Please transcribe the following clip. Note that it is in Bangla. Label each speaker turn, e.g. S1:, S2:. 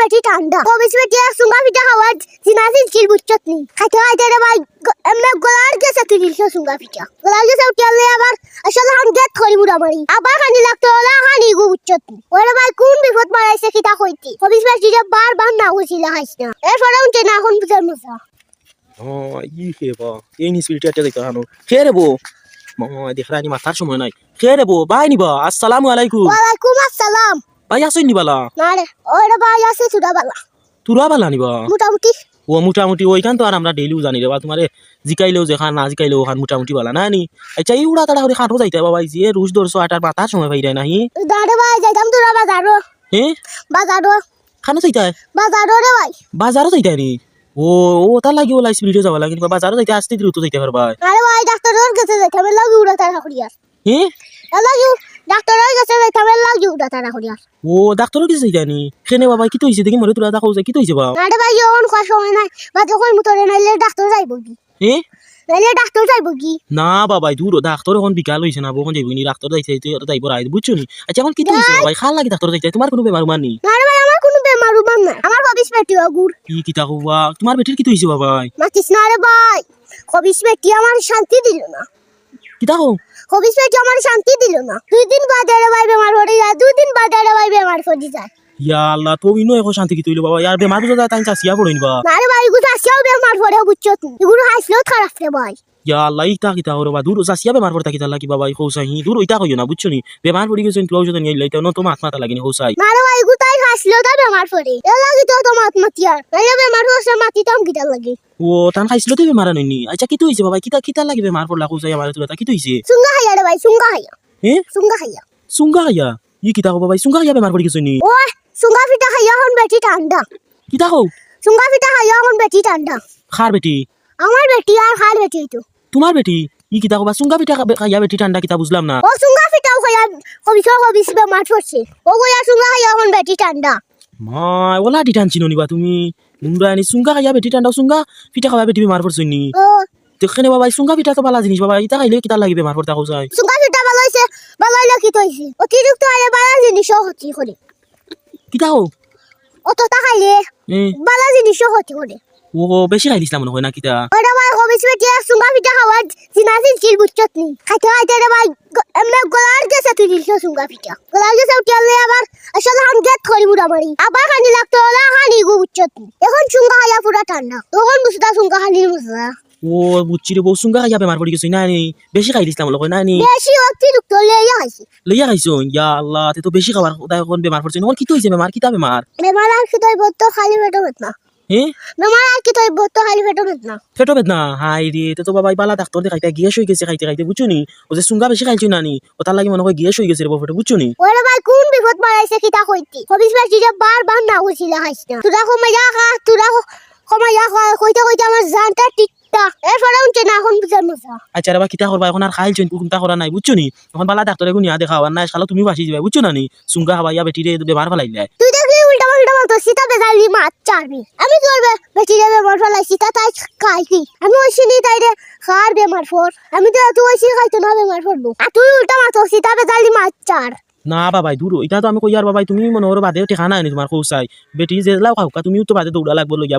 S1: বেটি ঠান্ডা কবিস বেটি এক সুঙ্গা পিঠা খাওয়ার জিনাসিন কিল বুচ্চত নি খাইতে খাইতে রে ভাই এমনে গলার গেছে কিল সুঙ্গা পিঠা। গলার গেছে উঠিয়ালে আবার আসলে হান গেট করি বুড়া মারি আবার খানি লাগতো ওলা খানি গু বুচ্চত নি ওরে ভাই কোন বিপদ মারাইছে কিতা কইতি কবিস বেটি যে বার বার না হইছিল খাইছ না এরপরে উঠে না এখন বুঝার মজা
S2: ও ই হে বা। এই নি স্পিরিট এটা দেখতে হানো কে রে বো? মামা দেখরানি মাথার সময় নাই। কে রে বো? বাই নিবা। আসসালামু আলাইকুম।
S1: ওয়ালাইকুম আসসালাম।
S2: ভাই আসুন নিবালা
S1: না রে ওরে ভাই আছে সুদা বালা
S2: তুরা বালা নিবা?
S1: মোটামুটি।
S2: ও মোটামুটি ওইখান তো আর আমরা ডেইলিও জানি রে বা তোমারে জিকাইলেও যে খান না জিকাইলেও খান মোটামুটি বালা না নি? আচ্ছা এই উড়া তাড়া করে খাটো যাইতে বাবা যে রুশ দরছো আটার মাথার সময় ভাই নাহি?
S1: দাঁড়ে ভাই যাইতাম তোরা বাজারো
S2: হে?
S1: বাজারো
S2: খানো যাইতে
S1: বাজারো রে ভাই।
S2: বাজারও যাইতে নি? ও ও তার লাগি ওলাই স্পিরিটে যাওয়া লাগে বাজারও যাইতে আসতে দ্রুত যাইতে পারবা
S1: আরে ভাই ডাক্তারের কাছে যাইতাম লাগি উড়া তারা করিয়ার
S2: হে?
S1: লাগি ডাক্তারের কাছে যাইতাম তারা
S2: ও ডাক্তারও কিছু বাবা কি তো হইছে দেখি মরে তোরা দেখাও যায় কি তো হইছে বাবা?
S1: আরে ভাই যখন খাওয়ার সময় নাই। বা যখন মুতরে নাইলে ডাক্তার যাইব কি?
S2: হে?
S1: নাইলে ডাক্তার যাইব কি?
S2: না বাবা দূর ডাক্তার এখন বিকাল হয়েছে না বখন যাইবি নি ডাক্তার যাইতে যাইব রাই বুঝছ নি? আচ্ছা এখন কি তো হইছে বাবা খাল লাগে ডাক্তার তোমার কোনো বেমার মানি
S1: আরে ভাই আমার কোনো বেমার আমার পেটি
S2: কি কি তা বাবা তোমার বেটির কি হইছে বাবা
S1: মাতিস না রে ভাই। হবিস পেটি আমার শান্তি দিল না।
S2: কি তা হো
S1: হবিস আমার শান্তি দিল না। দুই দিন বাদে ভাই বেমার পড়ে যায় দুই দিন বাদে রে ভাই বেমার পড়ে যায়।
S2: ইয়া আল্লাহ তো ইনো এখন শান্তি কি বাবা? ইয়ার বেমার বুঝা যায় তাই চাষিয়া পড়ে নিবা
S1: না ভাই বেমার পড়ে বুঝছ তুমি? এগুলো হাসলেও খারাপ রে ভাই।
S2: ইয়া আল্লাহ ইতা কিতা হরে বা? দূর চাষিয়া বেমার পড়তা কিতা কি বাবা? হৌসাই হি দূর ইতা কইও না বুঝছ নি? বেমার পড়ি গেছেন তুই যদি নিয়ে লাইতে ন তো মাথা মাথা লাগি নি
S1: হাসলেও তাই বেমার পড়ে এ লাগি তো তোমার আর নাইলে বেমার হচ্ছে মাতি তাম কিটা লাগে।
S2: ও তান খাইছিল তো বেমার নইনি আচ্ছা কি তো হইছে বাবা কিতা কিতা লাগি বেমার পড়লা কৌসাই আমার তুই কি তো হইছে
S1: সুঙ্গা হাইয়া রে ভাই সুঙ্গা হাইয়া।
S2: হে?
S1: সুঙ্গা হাইয়া।
S2: সুঙ্গা হাইয়া? ই হো বাবা সুঙ্গা হাইয়া বেমার পড়ি গেছেন
S1: ওই সুঙ্গা ফিটা হাইয়া হন বেটি ঠান্ডা
S2: কিতা হো
S1: সুঙ্গা ফিটা হাইয়া হন বেটি ঠান্ডা
S2: খার বেটি
S1: আমার বেটি আর খার বেটি তো
S2: তোমার বেটি ই কিতা কবা? সুঙ্গা খাবে- খাইয়া বেটি ঠান্ডা কিতা বুঝলাম না।
S1: ও সুঙ্গা ফিটাও খাইয়া কবিস কবিস বেমার পড়ছে। ও গয়া সুঙ্গা বেটি ঠান্ডা
S2: মা ওলা টি টানছি নিবা তুমি। মুন্ডা আনি সুঙ্গা খাইয়া বেটি ঠান্ডা সুঙ্গা পিঠা খাওয়া বেটি বেমার পড়ছই নি
S1: ও।
S2: দেখেনে বাবা সুঙ্গা পিঠা তো বালা জিনিস বাবা ইতা খাইলে কিতা লাগি বেমার পড়তা কৌসাই
S1: সুঙ্গা ফিটা ভালো হইছে ভালো হইলে কি তৈছে অতিরিক্ত আরে বালা জিনিসও হতি করে।
S2: কিতা হো
S1: অতটা খাইলে বালা জিনিসও হতি করে।
S2: ও বেশি খাই দিছিলাম মনে হয় না কিতা
S1: ওটা ভাই কবিস বেটি সুঙ্গা ফিটা খাওয়ার জিনাসিন কিল বুচ্চত নি খাইতে খাইতে রে ভাই এমনে গলার গেছে কিল সুঙ্গা ফিটা গলার গেছে উঠিয়ালে আবার আসলে হান গেট করি বুড়া মারি। আবার খানি লাগতো ওলা খানি গু বুচ্চত নি এখন সুঙ্গা খাইয়া পুরা ঠান্ডা। তখন বুঝতা সুঙ্গা খানির মজা।
S2: ও বুচ্ছি রে বউ সুঙ্গা খাইয়া বেমার পড়ি গেছই না নি বেশি খাই দিছিলাম লয় না নি
S1: বেশি অতিরিক্ত লেয়া খাইছি।
S2: লইয়া খাইছো? ইয়া আল্লাহ তে তো বেশি খাবার এখন বেমার পড়ছে। এখন কি হইছে বেমার? কিতা বেমার?
S1: বেমার আর কি তৈ খালি পেটো বেতনা তৈ
S2: বেদনা হাই রে তে তো বাবা বালা ডাক্তার দেখাইতে গিয়ে হয়ে গেছে খাইতে খাইতে বুঝছ নি ও যে সুঙ্গা বেশি খাইছো না নি ও তার লাগি মনে হয় গিয়ে হয়ে গেছে রে বউটা বুঝছ নি
S1: ওরে ভাই কোন বিপদ মারাইছে কিতা কইতি? কবিস বেটি যে বার বার না হইছিল খাইছ না। তুরা কমাইয়া খা তুরা কমাইয়া খা কইতে কইতে আমার জানটা টিকটা এরপরে উঠে না এখন বুঝার মজা
S2: আচ্ছা বা কিতা করবা? এখন আর খাইছো কোনটা করা নাই বুঝছ নি? এখন বালা ডাক্তারে গুনিয়া দেখাও আর নাই খালা তুমি বাসি যাবে বুঝছ না? নি সুঙ্গা খাওয়া বেটি রে বেমার ফেলাইলে
S1: তুই দেখি উল্টা পাল্টা বলতো সীতা বেজালি মাছ চারবি আমি করবে বেটি রে বেমার ফেলাই সীতা তাই খাই কি আমি তাই রে খার বেমার ফোর আমি তো তুই ওইসি খাইতো না বেমার ফোরবো আর তুই উল্টা মাতো সীতা বেজালি মাছ চার
S2: না বাবাই দূর এটা তো আমি কই আর বাবাই তুমি মনে হলো বাদে ঠেকা নাই নি তোমার কৌসাই বেটি যে লাও খাও তুমিও তো বাদে দৌড়া লাগবো লইয়া